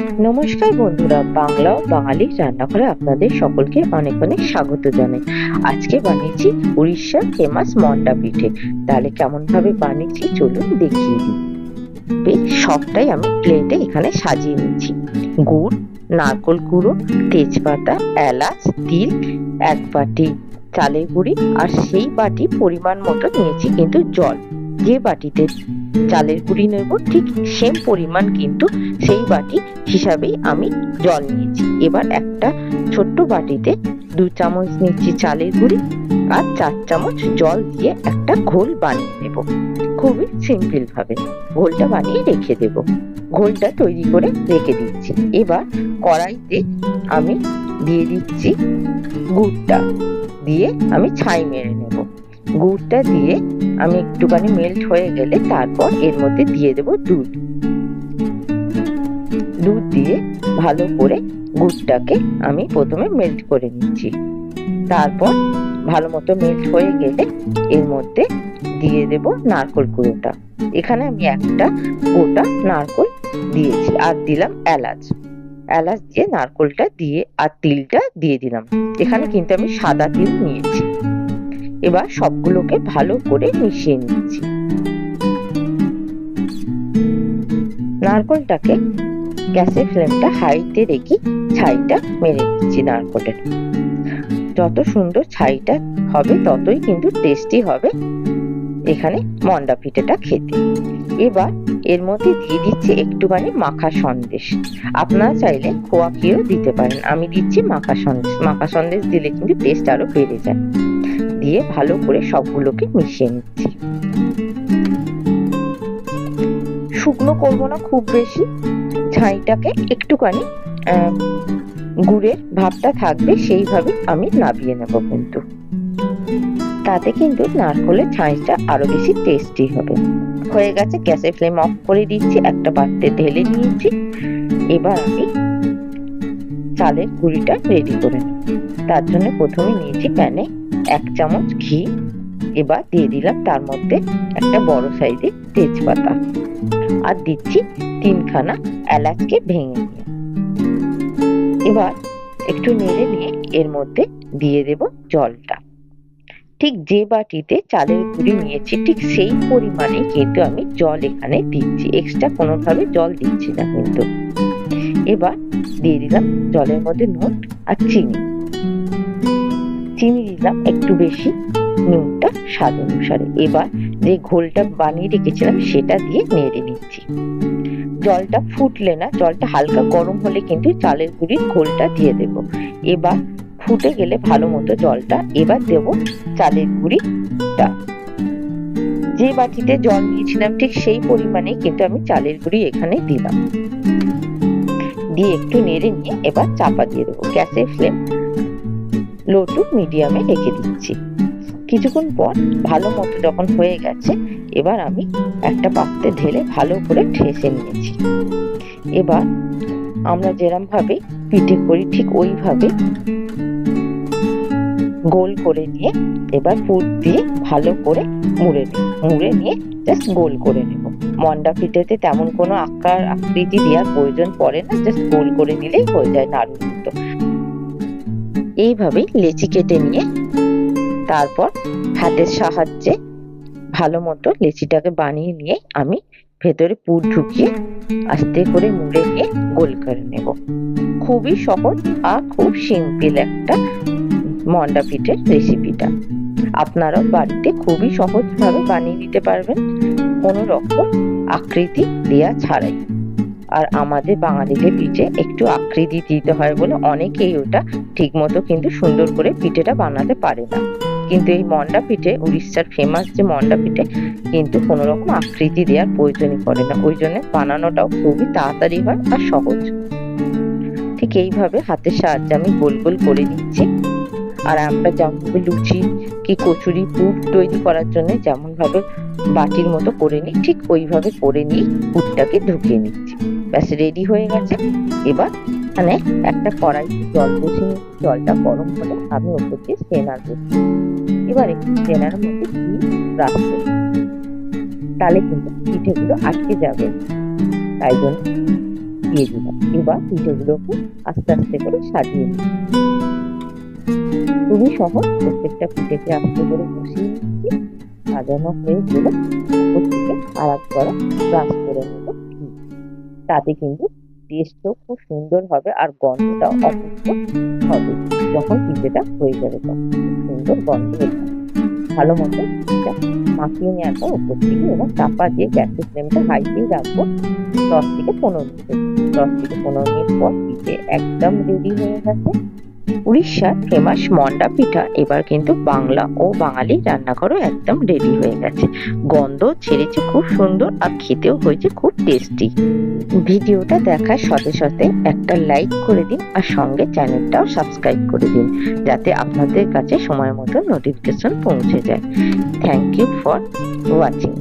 নমস্কার বন্ধুরা, বাংলা বাঙালি রান্নাঘরে আপনাদের সকলকে অনেক অনেক স্বাগত জানাই। আজকে বানিয়েছি উড়িষ্যার ফেমাস মন্ডা পিঠে। তাহলে কেমন ভাবে বানিয়েছি চলুন দেখিয়ে দিই। সবটাই আমি প্লেটে এখানে সাজিয়ে নিচ্ছি। গুড়, নারকোল গুঁড়ো, তেজপাতা, এলাচ, তিল, এক বাটি চালের গুঁড়ি আর সেই বাটি পরিমাণ মতো নিয়েছি কিন্তু জল। যে বাটিতে চালের গুঁড়ি নেব, ঠিক সেম পরিমাণ কিন্তু সেই বাটি হিসাবেই আমি জল নিয়েছি। এবার একটা ছোট্ট বাটিতে দু চামচ নিচ্ছি চালের গুঁড়ি আর চার চামচ জল দিয়ে একটা ঘোল বানিয়ে নেব। খুবই সিম্পল ভাবে ঘোলটা বানিয়ে রেখে দেব। ঘোলটা তৈরি করে রেখে দিচ্ছি। এবার কড়াইতে আমি দিয়ে দিচ্ছি গুড়টা। দিয়ে আমি ছাই মেরে নেব। গুড়টা দিয়ে আমি একটুখানি মেল্ট হয়ে গেলে তারপর এর মধ্যে দিয়ে দেব দুধ। দুধ দিয়ে ভালো করে গুড়টাকে আমি প্রথমে মেল্ট করে নিচ্ছি। তারপর ভালো মতো মেল্ট হয়ে গেলে এর মধ্যে দিয়ে দেব নারকোল গুঁড়োটা। এখানে আমি একটা গোটা নারকোল দিয়েছি, আর দিলাম এলাচ। এলাচ দিয়ে নারকোলটা দিয়ে, আর তিলটা দিয়ে দিলাম। এখানে কিন্তু আমি সাদা তিল নিয়েছি। এবার সবগুলোকে ভালো করে মিশিয়ে নিচ্ছি। নারকোলটাকে গ্যাসের ফ্লেমটা হাইতে রেখে ছাইটা মেরে নিচ্ছি নারকোলের। যত সুন্দর ছাইটা হবে, ততই কিন্তু টেস্টি হবে এখানে মন্ডা পিঠেটা খেতে। এবার এর মধ্যে দিয়ে দিচ্ছি একটুখানি মাখা সন্দেশ। আপনারা চাইলে খোয়া খেয়েও দিতে পারেন। আমি দিচ্ছি মাখা সন্দেশ। মাখা সন্দেশ দিলে কিন্তু টেস্ট আরও বেড়ে যায়। দিয়ে ভালো করে সবগুলোকে মিশিয়ে নিচ্ছি। শুকনো করব না খুব বেশি। ছাইটাকে একটুখানি গুড়ের ভাবটা থাকবে সেইভাবে আমি নাবিয়ে নেব কিন্তু। তাতে কিন্তু নারকলের ছাইটা আরও বেশি টেস্টি হবে। হয়ে গেছে, গ্যাসের ফ্লেম অফ করে দিচ্ছি, একটা পাত্রে ঢেলে নিয়েছি। এবার আমি চালের গুঁড়িটা রেডি করে তার জন্য প্রথমে নিয়েছি প্যানে এক চামচ ঘি। এবার দিয়ে দিলাম তার মধ্যে একটা বড় সাইজের তেজপাতা। আর দিচ্ছি তিনখানা এলাচকে ভেঙে নিয়ে। এবার একটু নেড়ে নিয়ে এর মধ্যে দিয়ে দেব জলটা। ঠিক যে বাটিতে চালের গুঁড়ি নিয়েছি, ঠিক সেই পরিমাণে কিন্তু আমি জল এখানে দিচ্ছি। এক্সট্রা কোনোভাবে জল দিচ্ছি না কিন্তু। এবার দিয়ে দিলাম জলের মধ্যে নুন আর চিনি। চিনি দিলাম একটু বেশি নুনটা স্বাদ অনুসারে। এবার যে ঘোলটা বানিয়ে রেখেছিলাম সেটা দিয়ে নেড়ে নিচ্ছি জলটা ফুটলে না, জলটা হালকা গরম হলে কিন্তু চালের গুঁড়ির ঘোলটা দিয়ে দেব। এবার ফুটে গেলে ভালো মতো জলটা এবার দেব চালের গুঁড়িটা। যে বাটিতে জল নিয়েছিলাম ঠিক সেই পরিমাণে কিন্তু আমি চালের গুঁড়ি এখানে দিলাম। দিয়ে একটু নেড়ে নিয়ে এবার চাপা দিয়ে দেবো। গ্যাসের ফ্লেম লো টু মিডিয়ামে রেখে দিচ্ছি। কিছুক্ষণ পর ভালো মতো যখন হয়ে গেছে, এবার আমি একটা পাত্রে ঢেলে ভালো করে ঠেসে নিয়েছি। এবার আমরা যেরম ভাবে পিঠে করি, ঠিক ওইভাবে গোল করে নিয়ে এবার ফুট দিয়ে ভালো করে মুড়ে নেব মুড়ে নিয়ে জাস্ট গোল করে নেব। মন্ডা পিঠেতে তেমন কোনো আকার আকৃতি দেওয়ার প্রয়োজন পড়ে না জাস্ট গোল করে নিলেই হয়ে যায় নাড়ুর মতো। এইভাবেই লেচি কেটে নিয়ে তারপর হাতের সাহায্যে ভালো মতো লেচিটাকে বানিয়ে নিয়ে আমি ভেতরে পুর ঢুকিয়ে আস্তে করে মুড়ে নিয়ে গোল করে নেব। খুবই সহজ আর খুব সিম্পল একটা মন্ডা পিঠের রেসিপিটা। আপনারাও বাড়িতে খুবই সহজভাবে বানিয়ে নিতে পারবেন। কোনো রকম আকৃতি দেয়া ছাড়াই। আর আমাদের বাঙালিদের পিঠে একটু আকৃতি দিতে হয় বলে অনেকেই ওটা ঠিক মতো কিন্তু সুন্দর করে পিঠেটা বানাতে পারে না। কিন্তু এই মন্ডা পিঠে, উড়িষ্যার ফেমাস যে মন্ডা পিঠে, কিন্তু কোনো রকম আকৃতি দেওয়ার প্রয়োজনই পড়ে না। ওই জন্য বানানোটাও খুবই তাড়াতাড়ি হয় আর সহজ। ঠিক এইভাবে হাতের সাহায্যে আমি গোল গোল করে নিচ্ছি। আর আমরা যেমন লুচি কি কচুরি, পুর তৈরি করার জন্য যেমন ভাবে বাটির মতো করে নিই, ঠিক ওইভাবে করে নিয়ে পুরটাকে ঢুকিয়ে নিচ্ছি। ব্যাস রেডি হয়ে গেছে। এবার এখানে একটা কড়াই জল নিচ্ছি, জলটা গরম হলে আমি ওপর দিয়ে স্টেনার বসিয়ে এবার একটু স্টেনার মধ্যে ঘি রাখব। তাহলে কিন্তু পিঠেগুলো আটকে যাবে। তাই জন্য দিয়ে দিলাম। এবার পিঠেগুলোকে আস্তে আস্তে করে সাজিয়ে নিই খুবই সহজ, প্রত্যেকটা পিঠেকে আস্তে করে বসিয়ে নিচ্ছি। সাজানো হয়ে গেলে থেকে আর একবার ব্রাশ করে নেব। তাতে কিন্তু টেস্টও খুব সুন্দর হবে আর গন্ধটাও অপূর্ব হবে। যখন পিঠেটা হয়ে যাবে তখন সুন্দর গন্ধ হয়ে যাবে। ভালো মতো এটা মাখিয়ে নেওয়ার পর উপর থেকে এবার চাপা দিয়ে গ্যাসের ফ্লেমটা হাইতেই রাখব দশ থেকে পনেরো মিনিট। দশ থেকে পনেরো মিনিট পর পিঠে একদম রেডি হয়ে গেছে। উড়িষ্যার ফেমাস মন্ডা, পিঠা। এবার কিন্তু বাংলা ও বাঙালি রান্নাঘরও একদম রেডি হয়ে গেছে। গন্ধ ছেড়েছে খুব সুন্দর আর খেতেও হয়েছে খুব টেস্টি ভিডিওটা দেখার সাথে সাথে একটা লাইক করে দিন আর সঙ্গে চ্যানেলটাও সাবস্ক্রাইব করে দিন, যাতে আপনাদের কাছে সময় মতো নোটিফিকেশন পৌঁছে যায়। Thank you for watching